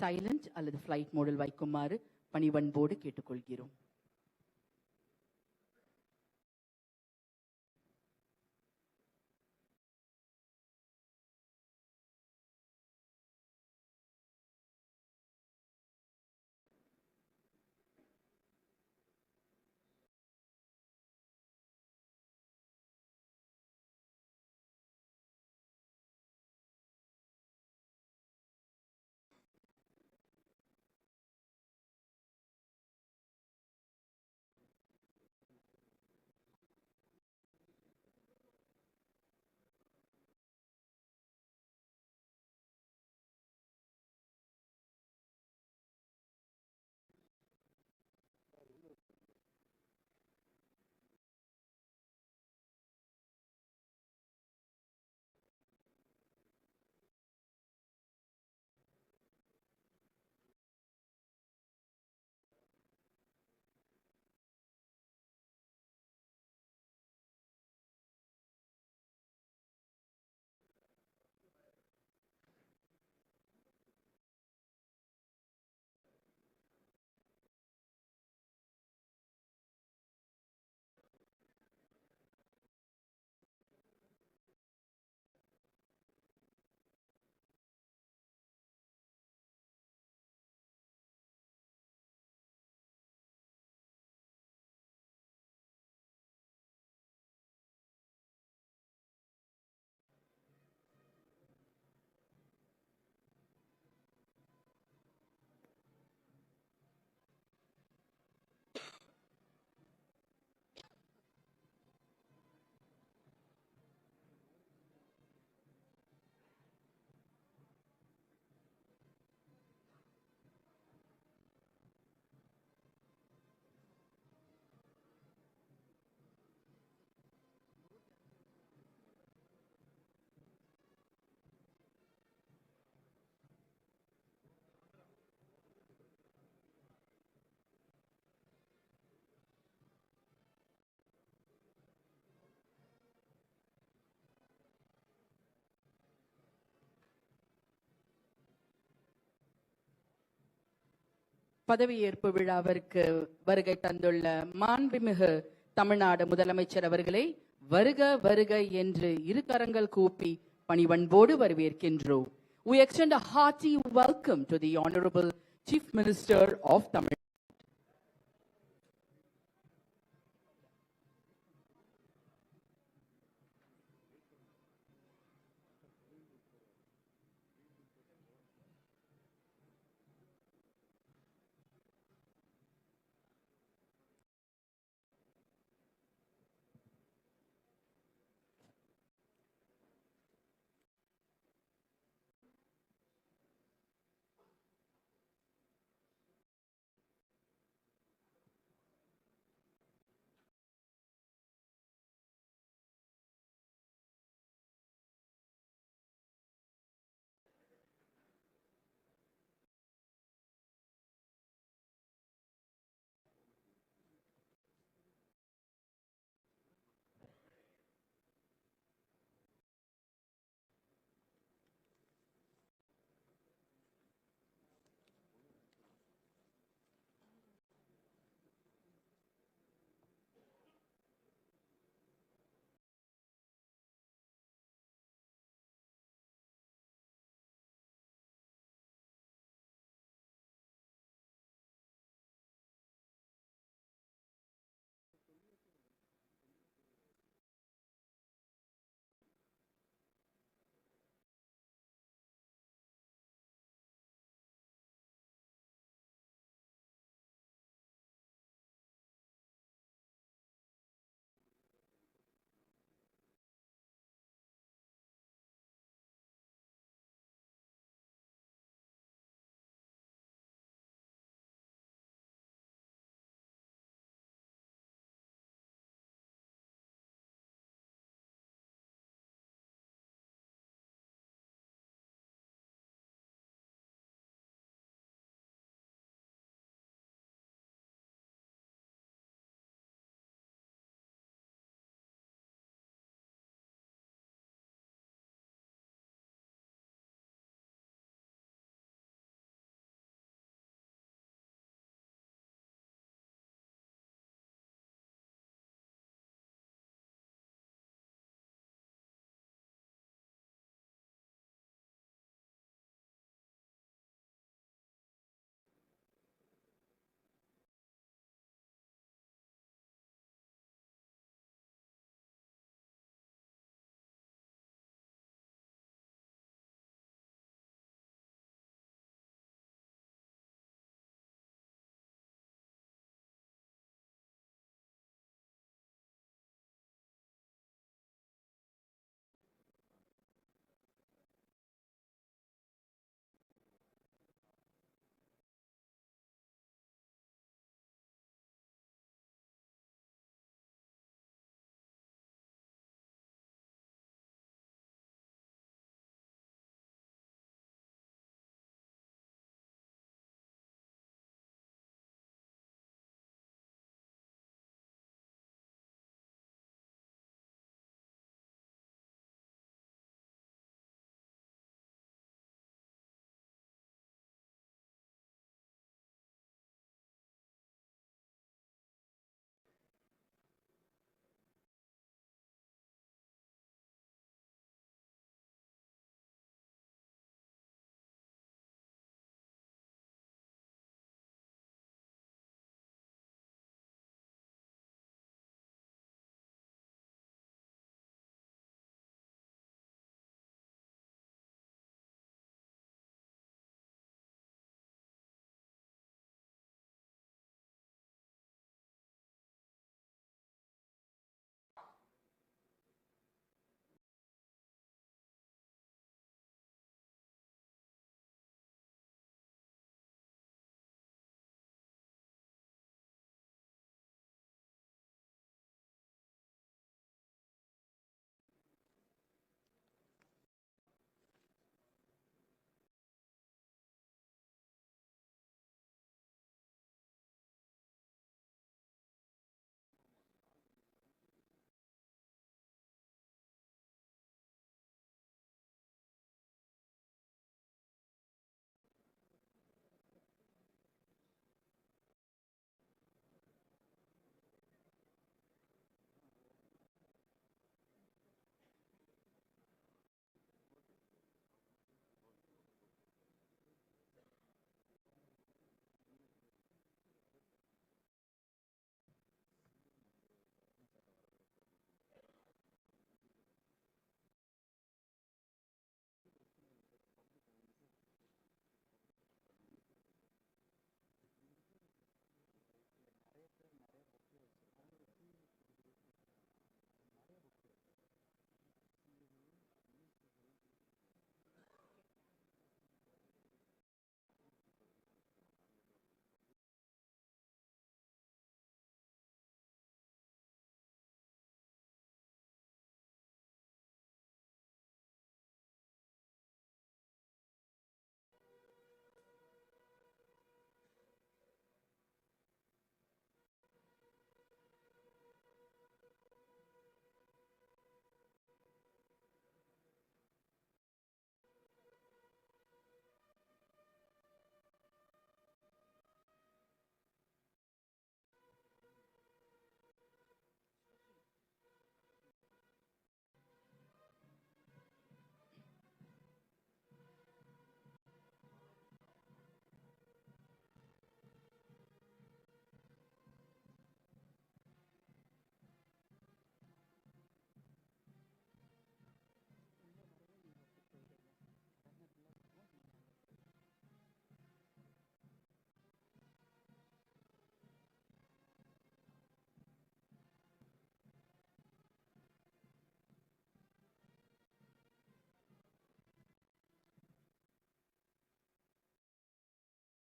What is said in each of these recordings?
Silent அல்லது flight மோடில் வைக்குமாறு பணிவன்போடு கேட்டுக்கொள்கிறோம். பதவியேற்பு விழாவிற்கு வருகை தந்துள்ள மாண்புமிகு தமிழ்நாடு முதலமைச்சர் அவர்களை வருக வருக என்று இரு கரங்கள் கூப்பி பணிவன்போடு வரவேற்கின்றோம். We extend a hearty welcome to the Honorable Chief Minister of Tamil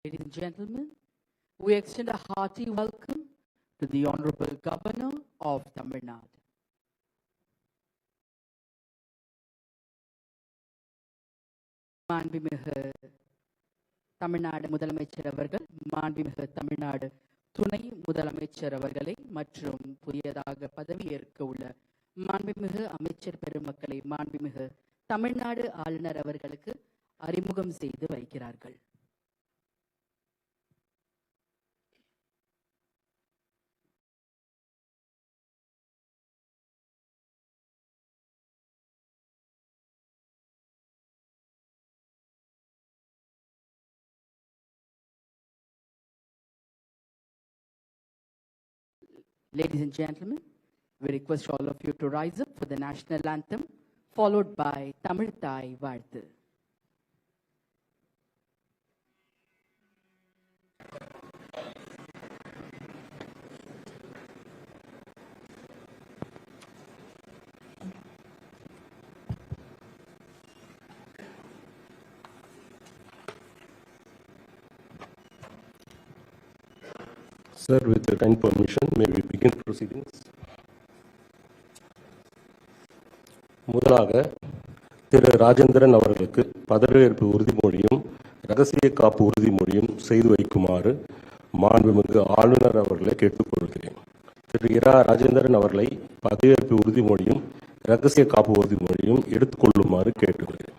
Ladies and gentlemen, we extend a hearty welcome to the Honorable Governor of Tamil Nadu. மாண்புமிகு தமிழ்நாடு முதலமைச்சர் அவர்கள் மாண்புமிகு தமிழ்நாடு துணை முதலமைச்சர் அவர்களை மற்றும் புதியதாக பதவியேற்க உள்ள மாண்புமிகு அமைச்சர் பெருமக்களை மாண்புமிகு தமிழ்நாடு ஆளுநர் அவர்களுக்கு அறிமுகம் செய்து வைக்கிறார்கள் Ladies and gentlemen, we request all of you to rise up for the national anthem, followed by Tamil Thai. Sir, with your kind permission, may we begin proceedings? முதலாக திரு ராஜேந்திரன் அவர்களுக்கு பதவியேற்பு உறுதிமொழியும் ரகசிய காப்பு உறுதிமொழியும் செய்து வைக்குமாறு மாண்புமிகு ஆளுநர் அவர்களை கேட்டுக்கொள்கிறேன் திரு இரா ராஜேந்திரன் அவர்களை பதவியேற்பு உறுதிமொழியும் ரகசிய காப்பு உறுதிமொழியும் எடுத்துக்கொள்ளுமாறு கேட்டுக்கொள்கிறேன்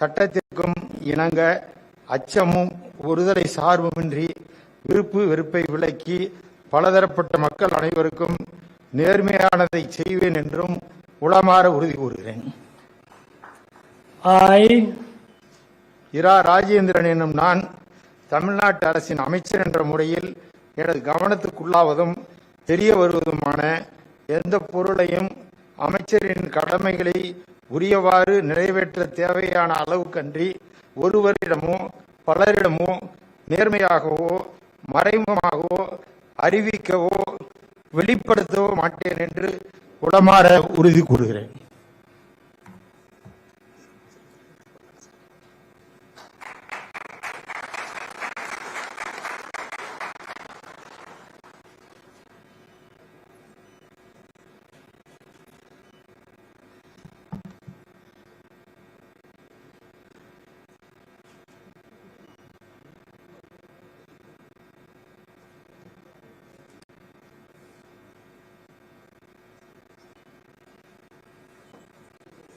சட்டத்திற்கும் இணங்க அச்சமும் ஒருதலை சார்புமின்றி விருப்பு வெறுப்பை விலக்கி பலதரப்பட்ட மக்கள் அனைவருக்கும் நேர்மையானதை செய்வேன் என்றும் உளமாற உறுதி கூறுகிறேன். இரா ராஜேந்திரன் என்னும் நான் தமிழ்நாட்டு அரசின் அமைச்சர் என்ற முறையில் எனது கவனத்துக்குள்ளாவதும் தெரிய வருவதுமான எந்த பொருளையும் அமைச்சரின் கடமைகளை உரியவாறு நிறைவேற்ற தேவையான அளவுக்கன்றி ஒருவரிடமோ பலரிடமோ நேர்மையாகவோ மறைமுகமாகவோ அறிவிக்கவோ வெளிப்படுத்தவோ மாட்டேன் என்று உளமாற உறுதி கூறுகிறேன்.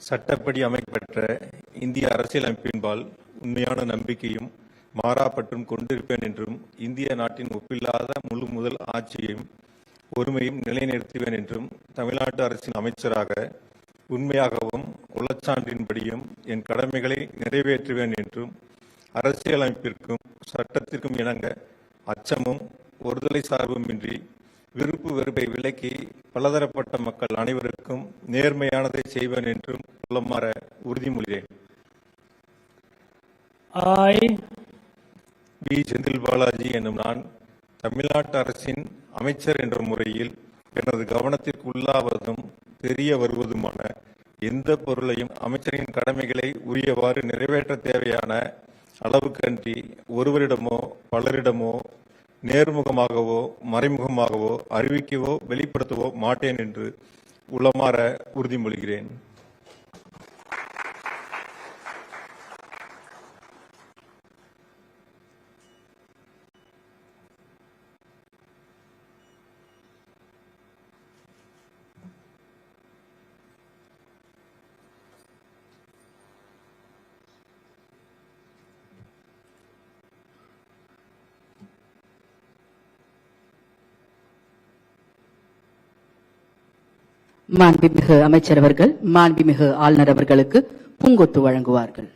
சட்டப்படி அமைக்கப்பட்ட இந்திய அரசியலமைப்பின்பால் உண்மையான நம்பிக்கையும் மாறாப்பற்றும் கொண்டிருப்பேன் என்றும் இந்திய நாட்டின் ஒப்பில்லாத முழு முதல் ஆட்சியையும் ஒருமையும் நிலைநிறுத்துவேன் என்றும் தமிழ்நாட்டு அரசின் அமைச்சராக உண்மையாகவும் குலச்சான்றின்படியும் என் கடமைகளை நிறைவேற்றுவேன் என்றும் அரசியலமைப்பிற்கும் சட்டத்திற்கும் இணங்க அச்சமும் ஒருதலை சார்புமின்றி விருப்பு வெறுப்பை விலக்கி பலதரப்பட்ட மக்கள் அனைவருக்கும் நேர்மையானதை செய்வேன் என்றும் உள்ளமாற உறுதிமொழிகிறேன் I, வி. செந்தில் பாலாஜி என்னும் நான் தமிழ்நாட்டு அரசின் அமைச்சர் என்ற முறையில் எனது கவனத்திற்கு உள்ளாவதும் தெரிய வருவதுமான எந்த பொருளையும் அமைச்சரின் கடமைகளை உரியவாறு நிறைவேற்ற தேவையான அளவுக்கன்றி ஒருவரிடமோ பலரிடமோ நேர்முகமாகவோ மறைமுகமாகவோ அறிவிக்கவோ வெளிப்படுத்தவோ மாட்டேன் என்று உளமாற உறுதிமொழிகிறேன். மாண்புமிகு அமைச்சர் அவர்கள் மாண்புமிகு ஆளுநர் அவர்களுக்கு பூங்கொத்து வழங்குவார்கள்.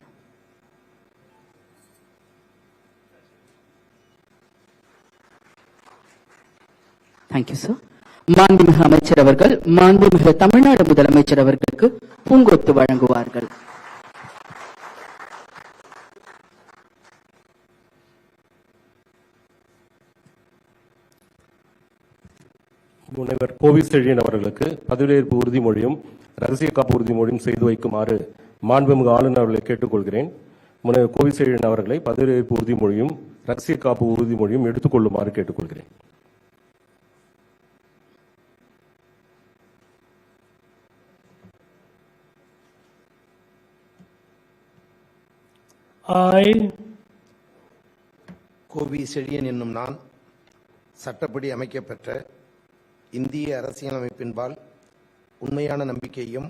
தேங்க்யூ சார் மாண்புமிகு அமைச்சர் அவர்கள் மாண்புமிகு தமிழ்நாடு முதலமைச்சர் அவர்களுக்கு பூங்கொத்து வழங்குவார்கள். முனைவர் கோவி செழியன் அவர்களுக்கு பதவியேற்பு உறுதிமொழியும் ரகசிய காப்பு உறுதிமொழியும் செய்து வைக்குமாறு மாண்புமிகு ஆளுநர் அவர்களை கேட்டுக்கொள்கிறேன். முனைவர் கோவி செழியன் அவர்களை பதவியேற்பு உறுதிமொழியும் ரகசிய காப்பு உறுதிமொழியும் எடுத்துக்கொள்ளுமாறு கேட்டுக்கொள்கிறேன். I, கோவி செழியன் என்னும் நான் சட்டப்படி அமைக்கப்பெற்ற இந்திய அரசியலமைப்பின்பால் உண்மையான நம்பிக்கையும்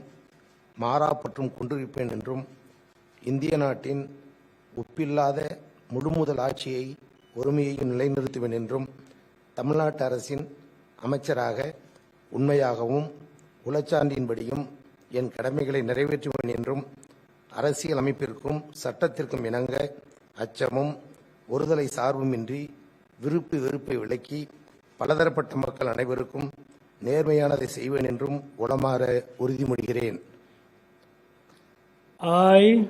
மாறா பற்றும் கொண்டிருப்பேன் என்றும் இந்திய நாட்டின் ஒப்பில்லாத முழுமுதல் ஆட்சியை ஒருமையையும் நிலைநிறுத்துவேன் என்றும் தமிழ்நாட்டு அரசின் அமைச்சராக உண்மையாகவும் உளச்சான்றின்படியும் என் கடமைகளை நிறைவேற்றுவேன் என்றும் அரசியல் அமைப்பிற்கும் சட்டத்திற்கும் இணங்க அச்சமும் ஒருதலை சார்புமின்றி விருப்பு வெறுப்பை விலக்கி பலதரப்பட்ட மக்கள் அனைவருக்கும் நேர்மையானதை செய்வேன் என்றும் உளமாற உறுதிமொழிகிறேன். I,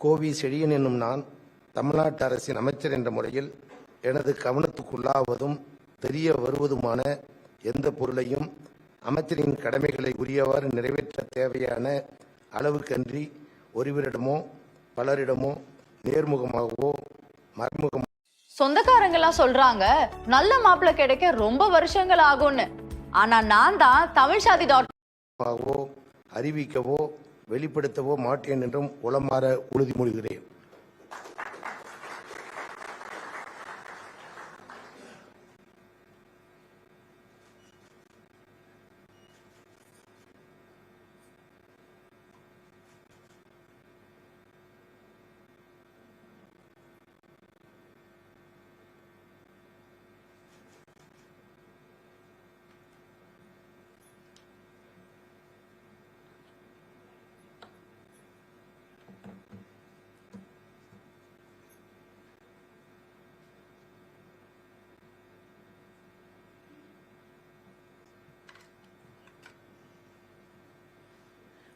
கோவி செழியன் என்னும் நான் தமிழ்நாட்டு அரசின் அமைச்சர் என்ற முறையில் எனது கவனத்துக்குள்ளாவதும் தெரிய வருவதுமான எந்த பொருளையும் அமைச்சரின் கடமைகளை உரியவாறு நிறைவேற்ற தேவையான அளவுக்கன்றி ஒருவரிடமோ பலரிடமோ நேர்முகமாகவோ மறைமுகமாக சொந்தக்காரங்கெல்லாம் சொல்றாங்க நல்ல மாப்பிள்ளை கிடைக்க ரொம்ப வருஷங்கள் ஆகும்னு. ஆனா நான் தான் தமிழ் சாதி டாட் அறிவிக்கவோ வெளிப்படுத்தவோ மாட்டேன் என்றும் உளமாற உறுதிமொழிகிறேன்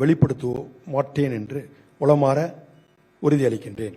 வெளிப்படுத்துவோ மாட்டேன் என்று உளமாற உறுதியளிக்கின்றேன்.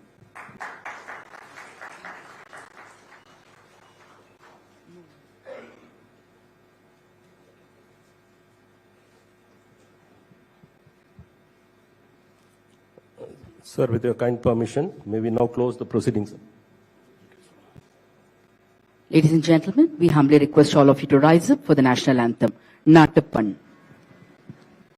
Sir, with your kind permission, may we now close the proceedings? Ladies and gentlemen, we humbly request all of you to rise up for the national anthem, Nattappan.